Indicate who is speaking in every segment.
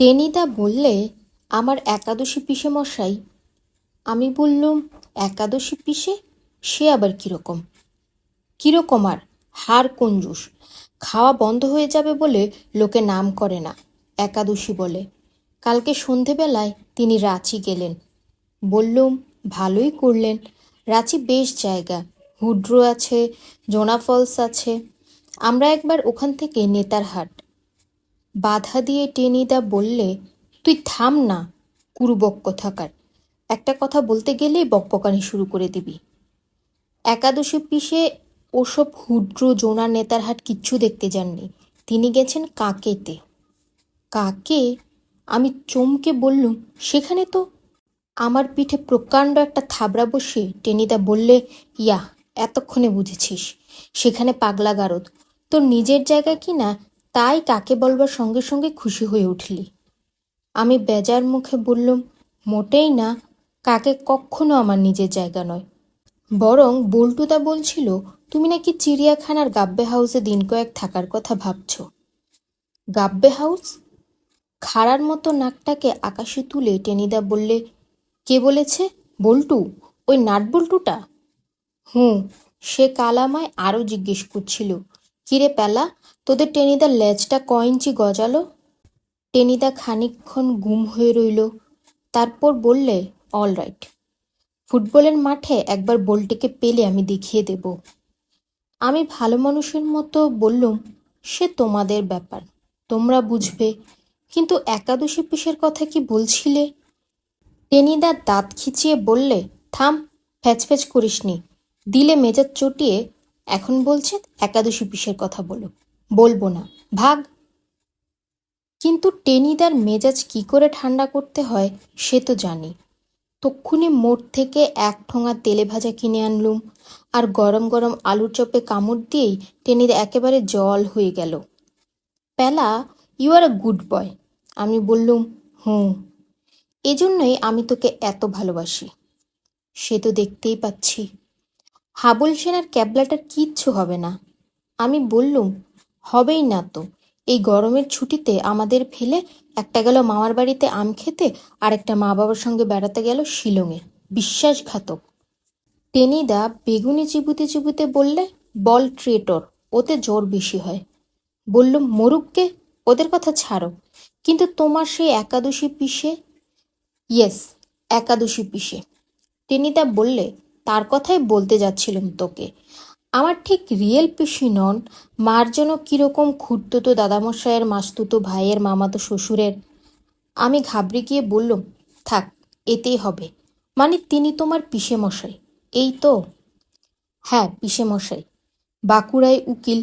Speaker 1: টেনিদা বললে, আমার একাদশী পিসে মশাই। আমি বললুম, একাদশী পিসে? সে আবার কীরকম? কীরকম আর? হার কঞ্জুস। খাওয়া বন্ধ হয়ে যাবে বলে লোকে নাম করে না, একাদশী বলে। কালকে সন্ধেবেলায় তিনি রাঁচি গেলেন। বললুম, ভালোই করলেন। রাঁচি বেশ জায়গা। হুড্রো আছে জোনা ফলস আছে। আমরা একবার ওখান থেকে নেতারহাট। বাধা দিয়ে টেনিদা বললে, তুই থাম না কুরুবক্ক কথাকার একটা কথা বলতে গেলেই বকবকানি শুরু করে দিবি। একাদশী পিসে ওসব হুড্র জোনা নেতার হাট কিচ্ছু দেখতে যাননি। তিনি গেছেন কাকেতে। কাকে? আমি চমকে বললুম, সেখানে তো আমার পিঠে প্রকাণ্ড একটা থাবড়া বসে টেনিদা বললে, ইয়া, এতক্ষণে বুঝেছিস, সেখানে পাগলা গারদ। তোর নিজের জায়গা কি না তাই কাকে বলবার সঙ্গে সঙ্গে খুশি হয়ে উঠলি। আমি বেজার মুখে বললুম, মোটেই না, কাকে কখনো আমার নিজের জায়গা নয়। বরং বল্টুদা বলছিল, তুমি নাকি চিড়িয়াখানার গাব্বে হাউসে দিন কয়েক থাকার কথা ভাবছ। গাব্বে হাউস? খাড়ার মতো নাকটাকে আকাশে তুলে টেনিদা বললে, কে বলেছে? বল্টু? ওই নাট বল্টুটা? হুঁ, সে কাল আমায় আরও জিজ্ঞেস করছিল, কিরে পেলা তোদের টেনিদার লেজটা ক ইঞ্চি গজালো? টেনিদা খানিকক্ষণ গুম হয়ে রইল। তারপর বললে, অল রাইট। ফুটবলের মাঠে একবার বলটিকে পেলে আমি দেখিয়ে দেব। আমি ভালো মানুষের মতো বললুম, সে তোমাদের ব্যাপার, তোমরা বুঝবে। কিন্তু একাদশী পিসের কথা কি বলছিলে? টেনিদা দাঁত খিচিয়ে বললে, থাম, ফ্যাচফ্যাচ করিসনি। দিলে মেজাজ চটিয়ে এখন বলছে একাদশী পিসের কথা বলো। বলব না। ভাগ। কিন্তু টেনিদার মেজাজ কি করে ঠান্ডা করতে হয়, সে তো জানি। তক্ষুনি মোড় থেকে এক ঠোঙা তেলে ভাজা কিনে আনলুম, আর গরম গরম আলুর চপে কামড় দিয়েই টেনিদা একেবারে জল হয়ে গেল। প্যালা you R a good boy আমি বললুম হুঁ এজন্যই আমি তোকে এত ভালোবাসি। সে তো দেখতেই পাচ্ছি। হাবুল সেনার ক্যাবলাটার কিচ্ছু হবে না। আমি বললুম হবেই না তো। এই গরমের ছুটিতে আমাদের ফেলে একটা গেল মামার বাড়িতে আম খেতে, আর একটা মা বাবার সঙ্গে বেড়াতে গেল শিলংয়ে। বিশ্বাসঘাতক। টেনিদা বেগুনি চিবুতে চিবুতে বললে, বল ট্রেটর, ওতে জোর বেশি হয়। বললুম, মরুককে, ওদের কথা ছাড়ো। কিন্তু তোমার সেই একাদশী পিসে? ইয়েস, একাদশী পিসে। টেনিদা বললে, তার কথাই বলতে যাচ্ছিলাম তোকে। আমার ঠিক রিয়েল পিসি নন। মার যেন কীরকম খুঁড়তুতো দাদামশাইয়ের, মাস্তুতো ভাইয়ের, মামাতো শ্বশুরের। আমি ঘাবড়ে গিয়ে বললুম, থাক, এতেই হবে। মানে তিনি তোমার পিসে মশাই এই তো। হ্যাঁ পিসে মশাই বাঁকুড়ায় উকিল।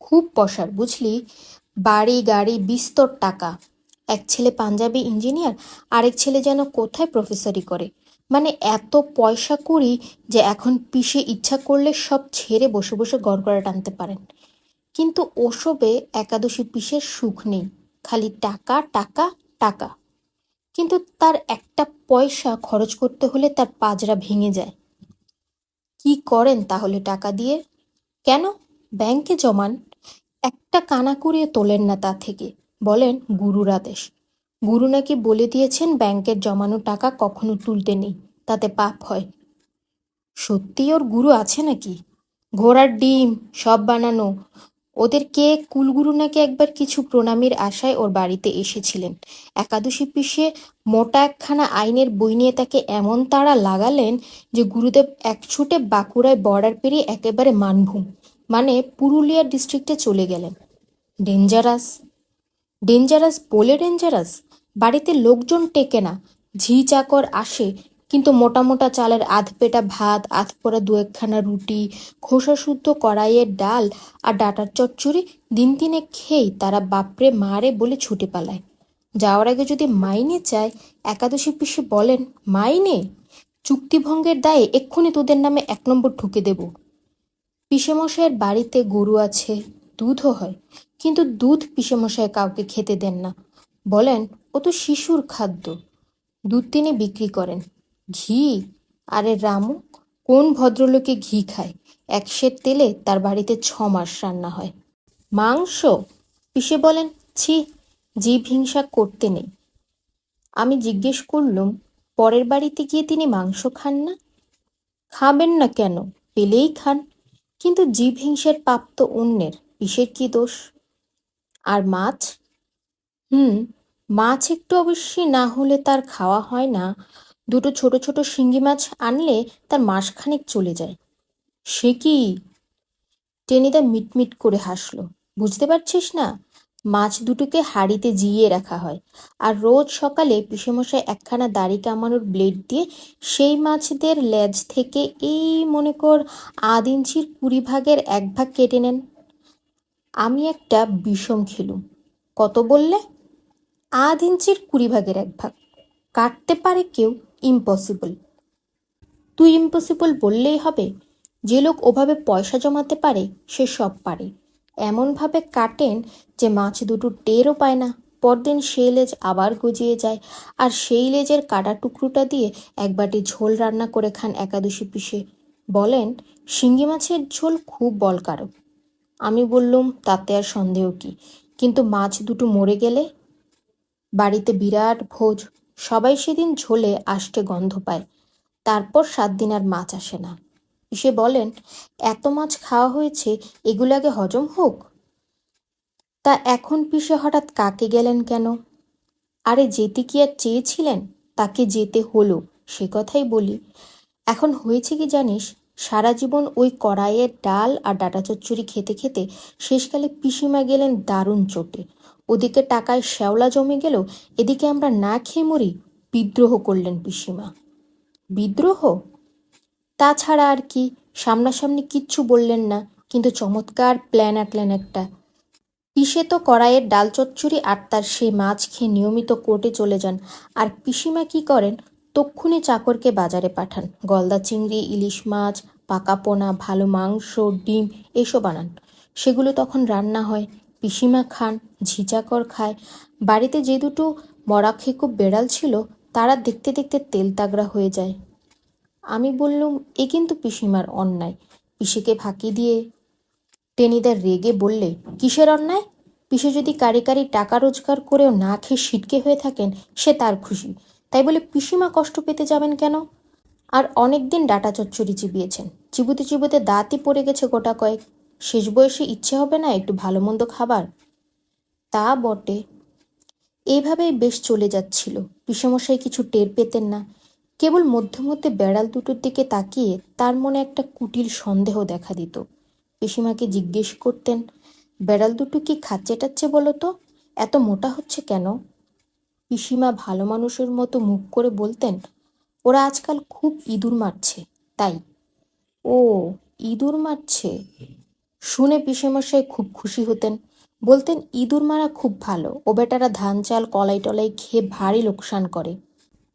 Speaker 1: খুব পশার বুঝলি? বাড়ি গাড়ি বিস্তর টাকা। এক ছেলে পাঞ্জাবি ইঞ্জিনিয়ার, আরেক ছেলে যেন কোথায় প্রফেসরি করে। মানে এত পয়সা করি যে এখন পিসে ইচ্ছা করলে সব ছেড়ে বসে বসে গড়গড়া টানতে পারেন। কিন্তু ওসবে একাদশী পিসের সুখ নেই। খালি টাকা টাকা টাকা। কিন্তু তার একটা পয়সা খরচ করতে হলে তার পাজরা ভেঙে যায়। কি করেন তাহলে টাকা দিয়ে? কেন? ব্যাংকে জমান। একটা কানা করিয়ে তোলেন না তা থেকে। বলেন গুরুর আদেশ। গুরু নাকি বলে দিয়েছেন ব্যাংকের জমানো টাকা কখনো তুলতে নেই, তাতে পাপ হয়। সত্যি ওর গুরু আছে নাকি? ঘোড়ার ডিম, সব বানানো। ওদের কে কুলগুরু নাকি একবার কিছু প্রণামীর আশায় ওর বাড়িতে এসেছিলেন? একাদশী পিসে মোটা একখানা আইনের বই নিয়ে তাকে এমন তাড়া লাগালেন যে গুরুদেব এক ছুটে বাঁকুড়ায় বর্ডার পেরিয়ে একেবারে মানভূম মানে পুরুলিয়া ডিস্ট্রিক্টে চলে গেলেন। ডেঞ্জারাস। ডেঞ্জারাস বলে ডেঞ্জারাস? বাড়িতে লোকজন টেকে না। ঝি চাকর আসে, কিন্তু মোটা মোটা চালের আধ পেটা ভাত আধ আধপোড়া দু একখানা রুটি, খোসা শুদ্ধ কড়াইয়ের ডাল আর ডাটার চচ্চড়ি দিন দিনে খেয়েই তারা বাপরে মারে বলে ছুটে পালায়। যাওয়ার আগে যদি মাইনে চায়, একাদশী পিসে বলেন, মাইনে? চুক্তিভঙ্গের দায়ে এক্ষুনি তোদের নামে এক নম্বর ঠুকে দেব। পিসেমশাইয়ের বাড়িতে গরু আছে, দুধও হয়, কিন্তু দুধ পিসেমশাই কাউকে খেতে দেন না। বলেন, ও তো শিশুর খাদ্য। দুধ তিনি বিক্রি করেন। ঘি? আরে রামু, কোন ভদ্রলোকে ঘি খায়? এক সের তেলে তার বাড়িতে ছ মাস রান্না হয়। মাংস? পিসে বলেন, ছি, জীব হিংসা করতে নেই। আমি জিজ্ঞেস করলুম, পরের বাড়িতে গিয়ে তিনি মাংস খান না? খাবেন না কেন? পেলেই খান। কিন্তু জীব হিংসের পাপ তো অন্যের পিসের কি দোষ? আর মাছ? হুম, মাছ একটু অবশ্যই না হলে তার খাওয়া হয় না। দুটো ছোট ছোট শিঙ্গি মাছ আনলে তার মাসখানেক চলে যায়। সে কি? টেনিদা মিটমিট করে হাসলো। বুঝতে পারছিস না? মাছ দুটোকে হাঁড়িতে জিইয়ে রাখা হয়। আর রোজ সকালে পিসেমশাই একখানা দাড়ি কামানোর ব্লেড দিয়ে সেই মাছদের লেজ থেকে এই মনে কর আধ ইঞ্চির কুড়ি ভাগের এক ভাগ কেটে নেন। আমি একটা বিষম খেলুম। কত বললে? আধ ইঞ্চির কুড়ি ভাগের এক ভাগ। কাটতে পারে কেউ ইম্পসিবল তুই ইম্পসিবল বললেই হবে, যে লোক ওভাবে পয়সা জমাতে পারে, সে সব পারে। এমনভাবে কাটেন যে মাছ দুটো টেরও পায় না। পরদিন সেই লেজ আবার গজিয়ে যায়, আর সেই লেজের কাটা টুকরোটা দিয়ে এক বাটি ঝোল রান্না করে খান একাদশী পিসে। বলেন শিঙ্গি মাছের ঝোল খুব বলকারক। আমি বললুম, তাতে আর সন্দেহ কি? কিন্তু মাছ দুটো মরে গেলে বাড়িতে বিরাট, ভোজ, সবাই সেদিন ঝোলে আষ্টে গন্ধ পায়। তারপর সাত দিন আর মাছ আসে না। সে বলেন, এত মাছ খাওয়া হয়েছে, এগুলো আগে হজম হোক? তা এখন পিসে হঠাৎ কাকে গেলেন কেন? আরে, যেতে কি আর চেয়েছিলেন? তাকে যেতে হলো, সে কথাই বলি। এখন হয়েছে কি জানিস, সারা জীবন ওই কড়াইয়ের ডাল আর ডাটা চচ্চড়ি খেতে খেতে শেষকালে পিসিমা গেলেন দারুণ চোটে। ওদিকে টাকায় শ্যাওলা জমে গেল এদিকে আমরা না খেয়ে মরি বিদ্রোহ করলেন পিসিমা। বিদ্রোহ? তাছাড়া আর কি, সামনাসামনি কিচ্ছু বললেন না, কিন্তু চমৎকার প্ল্যান আঁটলেন একটা। পিসে তো কড়াইয়ের ডাল চচ্চড়ি আর তার সেই মাছ খেয়ে নিয়মিত কোর্টে চলে যান। আর পিসিমা কি করেন? তক্ষুনি চাকরকে বাজারে পাঠান। গলদা চিংড়ি, ইলিশ মাছ, পাকা পোনা, ভালো মাংস, ডিম, এসব আনান। সেগুলো তখন রান্না হয়। পিসিমা খান। ঝিচাকর খায়। বাড়িতে যে দুটো মরা খেকুব বেড়াল ছিল, তারা দেখতে দেখতে তেল তাগড়া হয়ে যায়। আমি বললুম, এ কিন্তু পিসিমার অন্যায়। পিসিকে ফাঁকি দিয়ে টেনিদার রেগে বললে, কিসের অন্যায়? পিসে যদি কারি কারি টাকা রোজগার করেও না খেয়ে সিটকে হয়ে থাকেন, সে তার খুশি। তাই বলে পিসিমা কষ্ট পেতে যাবেন কেন? আর অনেক দিন ডাটা চচ্চড়ি চিবিয়েছেন। চিবুতে চিবুতে দাঁতই পড়ে গেছে গোটা কয়েক। শেষ বয়সে ইচ্ছে হবে না একটু ভালো মন্দ খাবার? তা বটে। এইভাবেই বেশ চলে যাচ্ছিল। পিসেমশাই কিছু টের পেতেন না। কেবল মধ্যে মধ্যে বেড়াল দুটোর দিকে তাকিয়ে তার মনে একটা কুটিল সন্দেহ দেখা দিত। পিসিমাকে জিজ্ঞেস করতেন, বেড়াল দুটো কি খাচ্ছে টাচ্ছে বলো তো? এত মোটা হচ্ছে কেন? পিসিমা ভালো মানুষের মতো মুখ করে বলতেন, ওরা আজকাল খুব ইঁদুর মারছে, তাই? ও, ইঁদুর মারছে? শুনে পিসেমশাই খুব খুশি হতেন। বলতেন, ইঁদুর মারা খুব ভালো। ও বেটারা ধান, চাল, কলাই, টলাই খেয়ে ভারী লোকসান করে।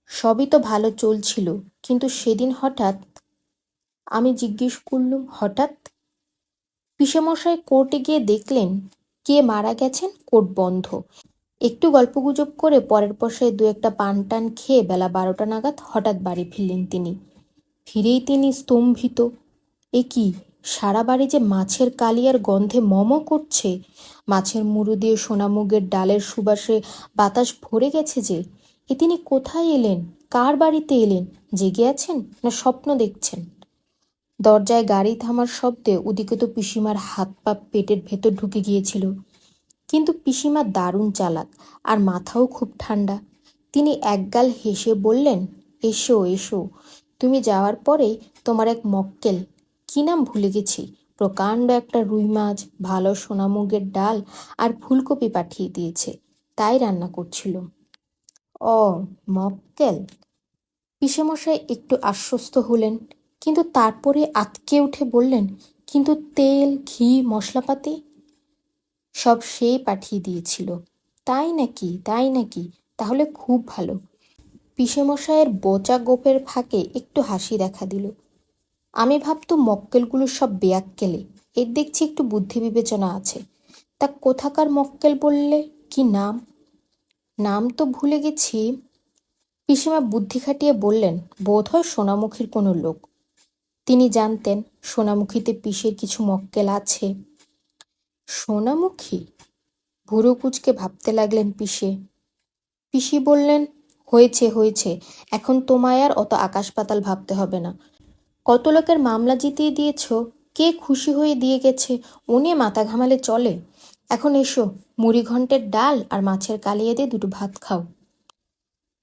Speaker 1: সবই তো ভালো চলছিল। কিন্তু সেদিন হঠাৎ আমি জিজ্ঞেস করলুম, হঠাৎ? পিসেমশাই কোর্টে গিয়ে দেখলেন, কে মারা গেছেন? কোর্ট বন্ধ। একটু গল্পগুজব করে পরের পয়সায় দু একটা পান টান খেয়ে বেলা বারোটা নাগাদ হঠাৎ বাড়ি ফিরলেন তিনি। ফিরেই তিনি স্তম্ভিত। এ কি? সারা বাড়ি যে মাছের কালিয়ার গন্ধে মম করছে, মাছের মুড়ো দিয়ে সোনামুগের ডালের সুবাসে বাতাস ভরে গেছে যে, এ তিনি কোথায় এলেন? কার বাড়িতে এলেন? জেগে আছেন না স্বপ্ন দেখছেন? দরজায় গাড়ি থামার শব্দে ওদিকে তো পিসিমার হাত পা পেটের ভেতর ঢুকে গিয়েছিল। কিন্তু পিসিমা দারুণ চালাক আর মাথাও খুব ঠান্ডা। তিনি একগাল হেসে বললেন, এসো এসো। তুমি যাওয়ার পরেই তোমার এক মক্কেল কি নাম ভুলে গেছি? প্রকাণ্ড একটা রুই মাছ, ভালো সোনামুগের ডাল আর ফুলকপি পাঠিয়ে দিয়েছে। তাই রান্না করছিল ও, মক্কেল। পিসেমশাই একটু আশ্বস্ত হলেন, কিন্তু তারপরে আতকে উঠে বললেন, কিন্তু তেল, ঘি, মশলাপাতি? সব সেই পাঠিয়ে দিয়েছিল। তাই নাকি তাই নাকি? তাহলে খুব ভালো। পিসেমশাইয়ের বোচা গোপের ফাঁকে একটু হাসি দেখা দিল। আমি ভাবতো মক্কেলগুলো সব বেয়াক্কেলে। এর দেখছি একটু বুদ্ধি বিবেচনা আছে। তা কোথাকার মক্কেল বললে? কি নাম? নাম তো ভুলে গেছি। পিসিমা বুদ্ধি খাটিয়ে বললেন বোধ হয় সোনামুখীর কোনো লোক। তিনি জানতেন সোনামুখীতে পিসের কিছু মক্কেল আছে। সোনামুখী ভুরু কুচকে ভাবতে লাগলেন পিসে। পিসি বললেন, হয়েছে হয়েছে। এখন তোমায় আর অত আকাশ পাতাল ভাবতে হবে না। কত লোকের মামলা জিতিয়ে দিয়েছ? কে খুশি হয়ে দিয়ে গেছে? উনি মাথা ঘামালে চলে। এখন এসো, মুড়ি ঘন্টের ডাল আর মাছের কালিয়ে দিয়ে দুটো ভাত খাও।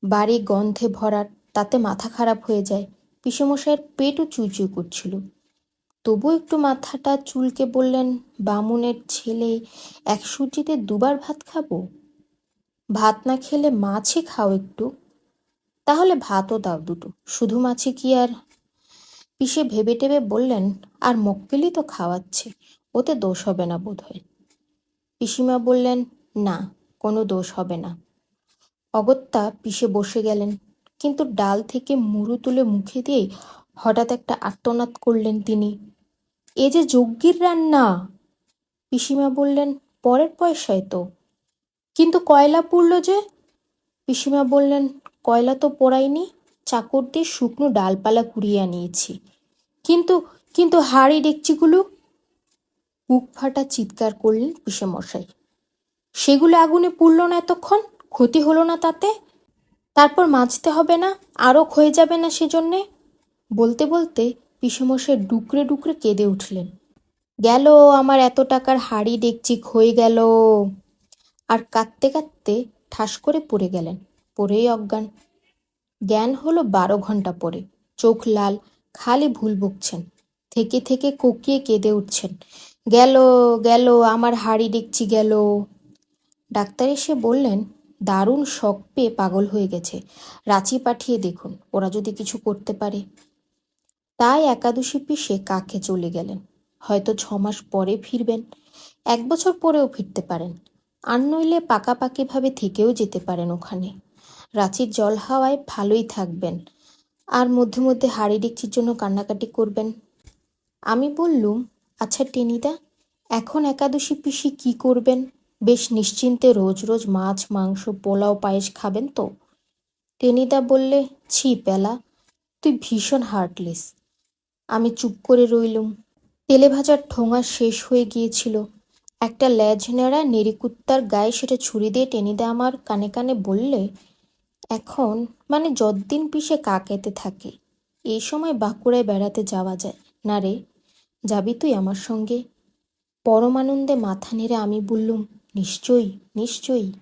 Speaker 1: বাড়ি গন্ধে ভরার, তাতে মাথা খারাপ হয়ে যায়। পিসেমশাইয়ের পেটও চুইচুই করছিল। তবু একটু মাথাটা চুলকে বললেন, বামুনের ছেলে, এক সুজিতে দুবার ভাত খাব? ভাত না খেলে মাছই খাও একটু। তাহলে ভাতও দাও দুটো। শুধু মাছি কি আর পিসে ভেবে টেবে বললেন, আর মক্কেলই তো খাওয়াচ্ছে, ওতে দোষ হবে না বোধ হয় পিসিমা বললেন, না, কোনো দোষ হবে না। অগত্যা পিসে বসে গেলেন, কিন্তু ডাল থেকে মুড়ু তুলে মুখে দিয়ে হঠাৎ একটা আর্তনাদ করলেন তিনি। এ যে যজ্ঞির রান্না! পিসিমা বললেন, পরের পয়সায় তো। কিন্তু কয়লা পুড়ল যে? পিসিমা বললেন, কয়লা তো পোড়াইনি চাকর দিয়ে শুকনো ডালপালা কুড়িয়ে আনিয়েছি। কিন্তু কিন্তু হাড়ি ডেকচিগুলো? বুক ফাটা চিৎকার করলেন পিসেমশাই। সেগুলো আগুনে পুড়ল না এতক্ষণ? ক্ষতি হলো না তাতে? তারপর মাজতে হবে না? আরও ক্ষয়ে যাবে না সেজন্যে? বলতে বলতে পিসেমশাই ডুকরে ডুকরে কেঁদে উঠলেন। গেল আমার এত টাকার হাড়ি ডেকচি ক্ষয়ে গেল। আর কাঁদতে কাঁদতে ঠাস করে পড়ে গেলেন, পড়েই অজ্ঞান। জ্ঞান হলো বারো ঘণ্টা পরে। চোখ লাল, খালি ভুল বকছেন থেকে থেকে কোকিয়ে কেঁদে উঠছেন। গেল গেল, আমার হাড়ি ডেকচি গেল। ডাক্তার এসে বললেন, দারুণ শখ পেয়ে পাগল হয়ে গেছে। রাঁচি পাঠিয়ে দেখুন, ওরা যদি কিছু করতে পারে। তাই একাদশী পিসে কাকে চলে গেলেন? হয়তো ছ মাস পরে ফিরবেন। এক বছর পরেও ফিরতে পারেন। আর নইলে পাকাপাকিভাবে থেকেও যেতে পারেন ওখানে। রাঁচির জল হাওয়ায় ভালোই থাকবেন। আর মধ্যে মধ্যে হাড়ি ডেকচির জন্য কান্নাকাটি করবেন। আমি বললুম আচ্ছা টেনিদা, এখন একাদশী পিসি কি করবেন? বেশ নিশ্চিন্তে রোজ রোজ মাছ, মাংস, পোলাও, পায়েস খাবেন তো? টেনিদা বললে, ছি পেলা তুই ভীষণ হার্টলেস আমি চুপ করে রইলুম। তেলে ভাজার ঠোঙা শেষ হয়ে গিয়েছিল। একটা ল্যাজ নেড়া নেড়িকুত্তার গায়ে সেটা ছুরি দিয়ে টেনিদা আমার কানে কানে বললে এখন মানে যদ্দিন পিসে কাকেতে থাকে এই সময় বাঁকুড়ায় বেড়াতে যাওয়া যায়। না রে, যাবি তুই আমার সঙ্গে? পরমানন্দে মাথা নেড়ে আমি বললুম, নিশ্চয়ই নিশ্চয়ই।